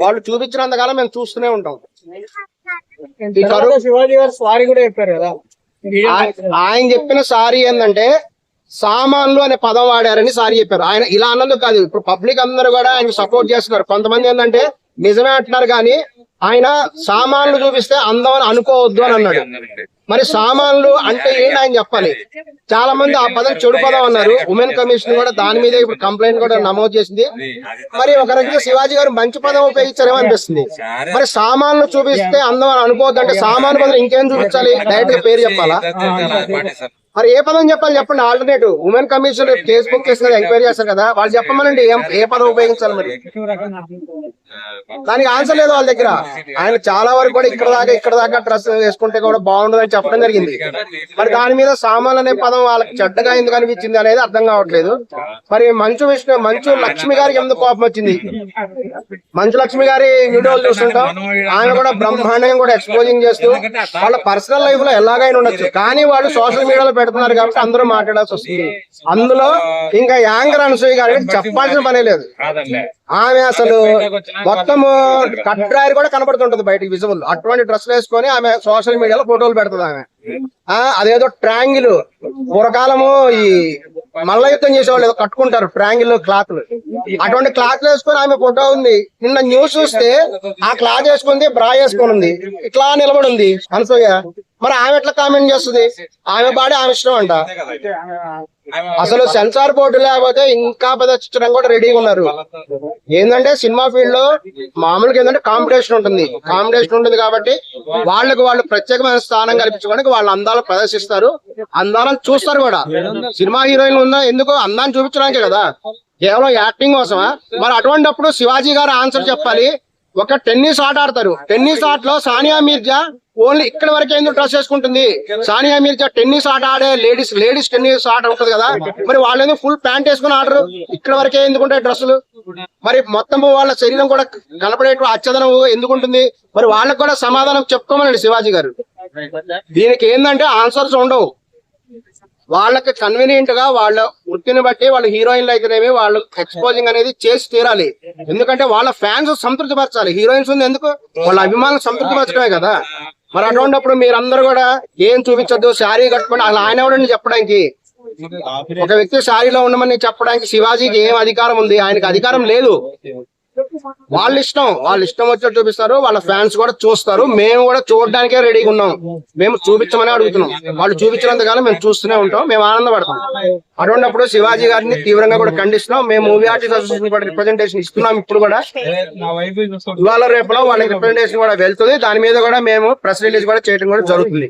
వాళ్ళు చూపించినంతకాలం మేము చూస్తూనే ఉంటాం. శివాజీ గారు సారీ కూడా చెప్పారు కదా. ఆయ- ఆయన చెప్పిన సారీ ఏంటంటే సామాన్లు అనే పదం వాడారని సారీ చెప్పారు. ఆయన ఇలా అన్నందుకు కాదు ఇప్పుడు పబ్లిక్ అందరూ కూడా ఆయన సపోర్ట్ చేస్తున్నారు. కొంతమంది ఏంటంటే నిజమే అంటున్నారు కానీ ఆయన సామాన్లు చూపిస్తే అందం అని అనుకోవద్దు అని అన్నాడు. మరి సామాన్లు అంటే ఏంటి ఆయన చెప్పాలి? చాలా మంది ఆ పదం చెడు పదం అన్నారు. ఉమెన్ కమిషన్ కూడా దాని మీద ఇప్పుడు కంప్లైంట్ కూడా నమోదు చేసింది. మరి ఒక రకంగా శివాజీ గారు మంచి పదం ఉపయోగించారేమో అనిపిస్తుంది. మరి సామాన్లు చూపిస్తే అందం అని అనుకోవద్దు అంటే సామాన్ పదం ఇంకేం చూపించాలి? డైరెక్ట్గా పేరు చెప్పాలా? మరి ఏ పదం చెప్పాలి చెప్పండి. Alternative women commission case book చేసి ఎంక్వైరీ చేస్తారు కదా. వాళ్ళు చెప్పమనండి ఏ పదం ఉపయోగించాలి మరి? దానికి ఆన్సర్ లేదు వాళ్ళ దగ్గర. ఆయన చాలా వరకు కూడా ఇక్కడ దాకా ఇక్కడ దాకా డ్రెస్ వేసుకుంటే కూడా బాగుండదు అని చెప్పడం జరిగింది. మరి దాని మీద సామాన్ అనే పదం వాళ్ళకి చెడ్డగా ఎందుకు అనిపించింది అనేది అర్థం కావట్లేదు. మరి మంచు విష్ణు మంచు లక్ష్మి గారికి ఎందుకు కోపం వచ్చింది? మంచు లక్ష్మి గారి వీడియోలు చూస్తుంటాం. ఆయన కూడా బ్రహ్మాండంగా కూడా ఎక్స్పోజింగ్ చేస్తూ వాళ్ళ పర్సనల్ లైఫ్లో ఎలాగైనా ఉండొచ్చు. కానీ వాళ్ళు సోషల్ మీడియాలో పెడుతున్నారు కాబట్టి అందరూ మాట్లాడాల్సి వస్తుంది. అందులో ఇంకా యాంకర్ అనసూయ గారికి చెప్పాల్సిన పనే లేదు. ఆమె అసలు మొత్తము కట్రాయర్ కూడా కనబడుతుంటది బయటకి విజువల్ అటువంటి డ్రెస్ వేసుకొని ఆమె సోషల్ మీడియాలో ఫోటోలు పెడుతుంది ఆమె. ఆ అదేదో ట్రాంగిల్ పూర్వకాలము ఈ మల్ల యుద్ధం చేసేవాళ్ళు ఏదో కట్టుకుంటారు ట్రాంగిల్ క్లాత్లు అటువంటి క్లాత్ వేసుకొని ఆమె ఫోటో ఉంది. నిన్న న్యూస్ చూస్తే ఆ క్లాత్ వేసుకుంది బ్రా వేసుకొని ఉంది. ఇట్లా నిలబడి ఉంది. అనసూయ. మరి ఆమె ఎట్లా కామెంట్ చేస్తుంది? ఆమె బాడీ ఆమె ఇష్టం అంట. అసలు సెన్సార్ బోర్డు లేకపోతే ఇంకా పెద్ద చిత్రం కూడా రెడీగా ఉన్నారు. ఏంటంటే సినిమా ఫీల్డ్లో మామూలుగా ఏంటంటే కాంపిటీషన్ ఉంటుంది. కాంపిటీషన్ ఉంటుంది కాబట్టి వాళ్ళకి వాళ్ళు ప్రత్యేకమైన స్థానం కల్పించుకోవడానికి వాళ్ళ అందాలు ప్రదర్శిస్తారు. అందాలను చూస్తారు కూడా. సినిమా హీరోయిన్ ఉందా ఎందుకు అందాన్ని చూపించడానికే కదా. కేవలం యాక్టింగ్ కోసమా? మరి అటువంటిప్పుడు శివాజీ గారు ఆన్సర్ చెప్పాలి. ఒక టెన్నిస్ ఆట ఆడతారు. టెన్నిస్ ఆటలో సానియా మీర్జా ఓన్లీ ఇక్కడ వరకే ఎందుకు డ్రెస్ వేసుకుంటుంది? సానియా మీర్జా టెన్నిస్ ఆట ఆడే లేడీస్ లేడీస్ టెన్నిస్ ఆట ఉంటుంది కదా. మరి వాళ్ళు ఎందుకు ఫుల్ ప్యాంట్ వేసుకుని ఆడరు? ఇక్కడ వరకే ఎందుకుంటాయి డ్రెస్సులు? మరి మొత్తం వాళ్ళ శరీరం కూడా కనపడేటువంటి అచ్చదనం ఎందుకు ఉంటుంది మరి వాళ్ళకి కూడా సమాధానం చెప్పుకోమనండి శివాజీ గారు. దీనికి ఏంటంటే ఆన్సర్స్ ఉండవు. వాళ్ళకి కన్వీనియంట్గా వాళ్ళ వృత్తిని బట్టి వాళ్ళ హీరోయిన్లు అయితేనేమి వాళ్ళు ఎక్స్పోజింగ్ అనేది చేసి తీరాలి. ఎందుకంటే వాళ్ళ ఫ్యాన్స్ సంతృప్తి పరచాలి హీరోయిన్స్ ఉంది ఎందుకు? వాళ్ళ అభిమానులు సంతృప్తి పరచడమే కదా. మరి అటువంటిప్పుడు మీరందరూ కూడా ఏం చూపించొద్దు? శారీ కట్టుకుని అలా ఆయన ఎవడండి చెప్పడానికి? ఒక వ్యక్తి శారీలో ఉండమని చెప్పడానికి శివాజీకి ఏం అధికారం ఉంది? ఆయనకి అధికారం లేదు. వాళ్ళ ఇష్టం వాళ్ళ ఇష్టం వచ్చినట్టు చూపిస్తారు వాళ్ళ ఫ్యాన్స్ కూడా చూస్తారు. మేము కూడా చూడడానికే రెడీగా ఉన్నాం. మేము చూపించమని అడుగుతున్నాం. వాళ్ళు చూపించినంత కాలం మేము చూస్తూనే ఉంటాం. మేము ఆనందపడతాం. అటువంటిప్పుడు శివాజీ గారిని తీవ్రంగా కూడా ఖండిస్తున్నాం. మేము మూవీ ఆర్టిస్ట్ అసోసియేషన్ కూడా రిప్రజెంటేషన్ ఇస్తున్నాం ఇప్పుడు కూడా. ఇవాళ రేపులో వాళ్ళకి రిప్రజెంటేషన్ కూడా వెళ్తుంది. దాని మీద కూడా మేము ప్రెస్ రిలీజ్ కూడా చేయడం కూడా జరుగుతుంది.